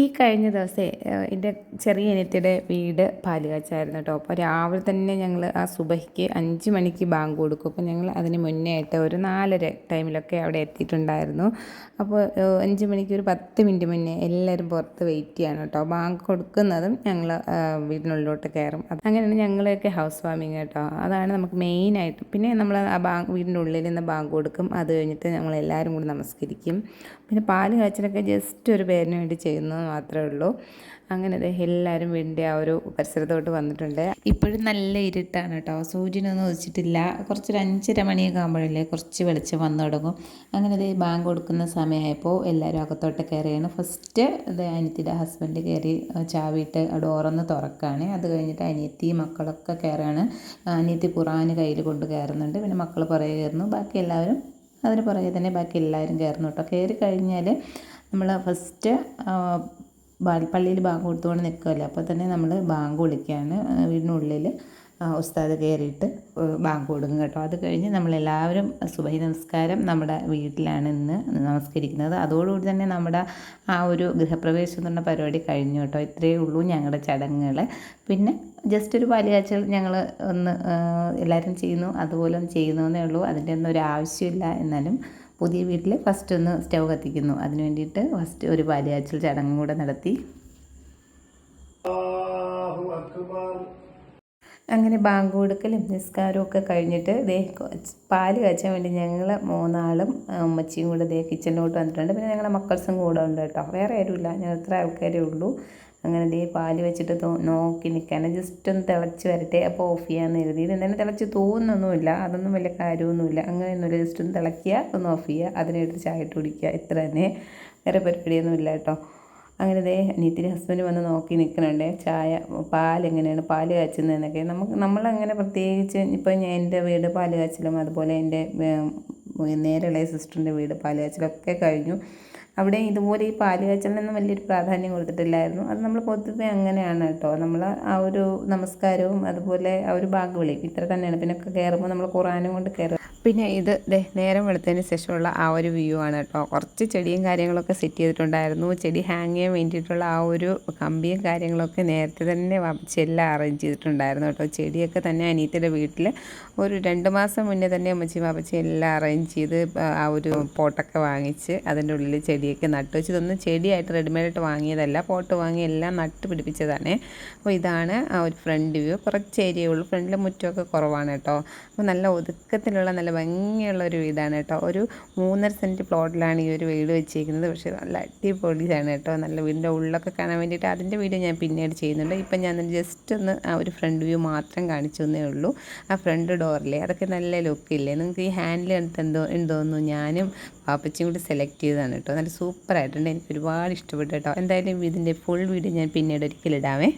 ഈ കഴിഞ്ഞ ദിവസം എന്റെ ചെറിയ അനിയത്തിയുടെ വീട് പാലുകാച്ചായിരുന്നു കേട്ടോ. അപ്പോൾ രാവിലെ തന്നെ ഞങ്ങൾ ആ സുബഹിക്ക് അഞ്ച് മണിക്ക് ബാങ്ക് കൊടുക്കും. അപ്പോൾ ഞങ്ങൾ അതിന് മുന്നേ ആയിട്ട് ഒരു നാലര ടൈമിലൊക്കെ അവിടെ എത്തിയിട്ടുണ്ടായിരുന്നു. അപ്പോൾ അഞ്ച് മണിക്ക് ഒരു പത്ത് മിനിറ്റ് മുന്നേ എല്ലാവരും പുറത്ത് വെയിറ്റ് ചെയ്യാണ് കേട്ടോ. ബാങ്ക് കൊടുക്കുന്നതും ഞങ്ങൾ വീടിനുള്ളിലോട്ട് കയറും. അങ്ങനെയാണ് ഞങ്ങളെയൊക്കെ ഹൗസ് വാമിങ് കേട്ടോ. അതാണ് നമുക്ക് മെയിനായിട്ട്. പിന്നെ നമ്മൾ ആ ബാങ്ക് വീടിന്റെ ഉള്ളിൽ നിന്ന് ബാങ്ക് കൊടുക്കും. അത് കഴിഞ്ഞിട്ട് ഞങ്ങൾ എല്ലാവരും കൂടി നമസ്കരിക്കും. പിന്നെ പാൽ കാച്ചിനൊക്കെ ജസ്റ്റ് ഒരു പേരിന് വേണ്ടി ചെയ്യുന്നത് മാത്രമേ ഉള്ളൂ. അങ്ങനെ എല്ലാവരും വീടിന്റെ ആ ഒരു പരിസരത്തോട്ട് വന്നിട്ടുണ്ട്. ഇപ്പോഴും നല്ല ഇരുട്ടാണ് കേട്ടോ സൂര്യനൊന്നും ഉദിച്ചിട്ടില്ല. കുറച്ചൊരു അഞ്ചര മണിയൊക്കെ ആകുമ്പോഴല്ലേ കുറച്ച് വെളിച്ചം വന്നു തുടങ്ങും. അങ്ങനെ ഇതേ ബാങ്ക് കൊടുക്കുന്ന സമയമായപ്പോൾ എല്ലാവരും അകത്തോട്ട് കയറിയാണ്. ഫസ്റ്റ് ഇത് അനിയത്തിയുടെ ഹസ്ബൻഡ് കയറി ചാവിയിട്ട് ഡോറൊന്ന് തുറക്കുകയാണ് അത് കഴിഞ്ഞിട്ട് അനിയത്തി മക്കളൊക്കെ കയറുകയാണ് അനിയത്തി ഖുറാന് കയ്യിൽ കൊണ്ട് കയറുന്നുണ്ട്. പിന്നെ മക്കൾ പുറകെ കയറുന്നു. ബാക്കി എല്ലാവരും അതിന് പുറകെ തന്നെ ബാക്കി എല്ലാവരും കയറുന്നു കേട്ടോ കയറി കഴിഞ്ഞാൽ നമ്മൾ ഫസ്റ്റ് പള്ളിയിൽ ബാങ്ക് കൊടുത്തുകൊണ്ട് നിൽക്കുമല്ലോ അപ്പോൾ തന്നെ നമ്മൾ ബാങ്ക് വിളിക്കുകയാണ്. വീടിനുള്ളിൽ ഉസ്താദ് കയറിയിട്ട് ബാങ്ക് കൊടുക്കും കേട്ടോ. അത് കഴിഞ്ഞ് നമ്മളെല്ലാവരും സുബഹി നമസ്കാരം നമ്മുടെ വീട്ടിലാണ് ഇന്ന് നമസ്കരിക്കുന്നത്. അതോടുകൂടി തന്നെ നമ്മുടെ ആ ഒരു ഗൃഹപ്രവേശം എന്ന് പറഞ്ഞ പരിപാടി കഴിഞ്ഞു കേട്ടോ. ഇത്രയേ ഉള്ളൂ ഞങ്ങളുടെ ചടങ്ങുകൾ. പിന്നെ ജസ്റ്റ് ഒരു പാലുകാച്ചൽ ഞങ്ങൾ ഒന്ന് എല്ലാവരും ചെയ്യുന്നു. അതുപോലെ ഒന്ന് എന്നേ ഉള്ളൂ. അതിന്റെ ഒന്നും ഒരു ആവശ്യമില്ല എന്നാലും പുതിയ വീട്ടിൽ ഫസ്റ്റ് ഒന്ന് സ്റ്റൗ കത്തിക്കുന്നു. അതിന് വേണ്ടിയിട്ട് ഫസ്റ്റ് ഒരു പാലിയാച്ചൽ ചടങ്ങും കൂടെ നടത്തി. അങ്ങനെ ബാങ്ക് കൊടുക്കലും നിസ്കാരവും ഒക്കെ കഴിഞ്ഞിട്ട് ദേ പാൽ കാച്ചാൻ വേണ്ടി ഞങ്ങൾ മൂന്നാളും അമ്മച്ചിയും കൂടെ ദേ കിച്ചണിലോട്ട് വന്നിട്ടുണ്ട്. പിന്നെ ഞങ്ങളുടെ മക്കൾസും കൂടെ ഉണ്ട് കേട്ടോ. വേറെ ആരുമില്ല. ഞങ്ങൾ ഇത്ര ആൾക്കാരേ ഉള്ളൂ. അങ്ങനെ ദേ പാൽ വെച്ചിട്ട് നോക്കി നിൽക്കാൻ ജസ്റ്റ് ഒന്ന് തിളച്ച് വരട്ടെ. അപ്പോൾ ഓഫ് ചെയ്യാമെന്ന് എഴുതി എന്തായാലും തിളച്ച് തോന്നുന്നൊന്നുമില്ല. അതൊന്നും വലിയ കാര്യമൊന്നുമില്ല. അങ്ങനെയൊന്നുമില്ല. ജസ്റ്റ് ഒന്ന് തിളക്കുക ഒന്ന് ഓഫ് ചെയ്യുക. അതിനെടുത്ത് ചായ ഇട്ട് കുടിക്കുക. ഇത്ര തന്നെ. വേറെ പരിപാടിയൊന്നുമില്ല കേട്ടോ. അങ്ങനെ ദേ അനിയത്തിന്റെ ഹസ്ബൻഡ് വന്ന് നോക്കി നിൽക്കുന്നുണ്ട് ചായ പാൽ എങ്ങനെയാണ് പാൽ കാച്ചുന്നതെന്നൊക്കെ. നമുക്ക് നമ്മളങ്ങനെ പ്രത്യേകിച്ച് ഇപ്പം എന്റെ വീട് പാൽ കാച്ചലും അതുപോലെ എന്റെ നേരെയുള്ള സിസ്റ്ററിന്റെ വീട് പാൽ കാച്ചലൊക്കെ കഴിഞ്ഞു. അവിടെ ഇതുപോലെ ഈ പാൽ കാച്ചലിനൊന്നും വലിയൊരു പ്രാധാന്യം കൊടുത്തിട്ടില്ലായിരുന്നു. അത് നമ്മൾ പൊതുവെ അങ്ങനെയാണ് കേട്ടോ. നമ്മൾ ആ ഒരു നമസ്കാരവും അതുപോലെ ആ ഒരു ഭാഗവിളിയും ഇത്ര തന്നെയാണ്. പിന്നെ കയറുമ്പോൾ നമ്മൾ ഖുറാനും കൊണ്ട് കയറുക. പിന്നെ ഇത് ദേ നേരം വെളുത്തതിന് ശേഷമുള്ള ആ ഒരു വ്യൂ ആണ് കേട്ടോ. കുറച്ച് ചെടിയും കാര്യങ്ങളൊക്കെ സെറ്റ് ചെയ്തിട്ടുണ്ടായിരുന്നു. ചെടി ഹാങ് ചെയ്യാൻ വേണ്ടിയിട്ടുള്ള ആ ഒരു കമ്പിയും കാര്യങ്ങളൊക്കെ നേരത്തെ തന്നെ എല്ലാം അറേഞ്ച് ചെയ്തിട്ടുണ്ടായിരുന്നു കേട്ടോ. ചെടിയൊക്കെ തന്നെ അനീത്തിയുടെ വീട്ടിൽ ഒരു രണ്ട് മാസം മുന്നേ തന്നെ അമ്മച്ചി വാപ്പച്ചി എല്ലാം അറേഞ്ച് ചെയ്ത് ആ ഒരു പോട്ടൊക്കെ വാങ്ങിച്ച് അതിന്റെ ഉള്ളിൽ ചെടിയൊക്കെ നട്ടു വെച്ച്. ഇതൊന്നും ചെടിയായിട്ട് റെഡിമെയ്ഡായിട്ട് വാങ്ങിയതല്ല. പോട്ട് വാങ്ങി എല്ലാം നട്ട് പിടിപ്പിച്ചതാണ്. അപ്പോൾ ഇതാണ് ആ ഒരു ഫ്രണ്ട് വ്യൂ കുറച്ച് ഏരിയ ഉള്ളൂ. ഫ്രണ്ടിൽ മുറ്റമൊക്കെ കുറവാണ് കേട്ടോ. അപ്പോൾ നല്ല ഒതുക്കത്തിലുള്ള നല്ല ഭംഗിയുള്ള ഒരു വീടാണ് കേട്ടോ. ഒരു മൂന്നര സെന്റ് പ്ലോട്ടിലാണ് ഈ ഒരു വീട് വെച്ചിരിക്കുന്നത്. പക്ഷേ നല്ല അടിപൊളിയാണ് കേട്ടോ. നല്ല വീടിന്റെ ഉള്ളൊക്കെ കാണാൻ വേണ്ടിയിട്ട് അതിന്റെ വീഡിയോ ഞാൻ പിന്നീട് ചെയ്യുന്നുണ്ട്. ഇപ്പം ഞാൻ ജസ്റ്റ് ഒന്ന് ആ ഒരു ഫ്രണ്ട് വ്യൂ മാത്രം കാണിച്ചു തന്നേ ഉള്ളൂ. ആ ഫ്രണ്ട് ഡോറിലെ അതൊക്കെ നല്ല ലുക്കില്ലേ നിങ്ങൾക്ക് ഈ ഹാൻഡിൽ എന്തോ എന്തോന്നു ഞാനും പാപ്പച്ചും കൂടി സെലക്ട് ചെയ്തതാണ് കേട്ടോ. നല്ല സൂപ്പറായിട്ടുണ്ട് എനിക്ക് ഒരുപാട് ഇഷ്ടപ്പെട്ടു കേട്ടോ. എന്തായാലും ഇതിന്റെ ഫുൾ വീഡിയോ ഞാൻ പിന്നീട് ഒരിക്കലിടാവേ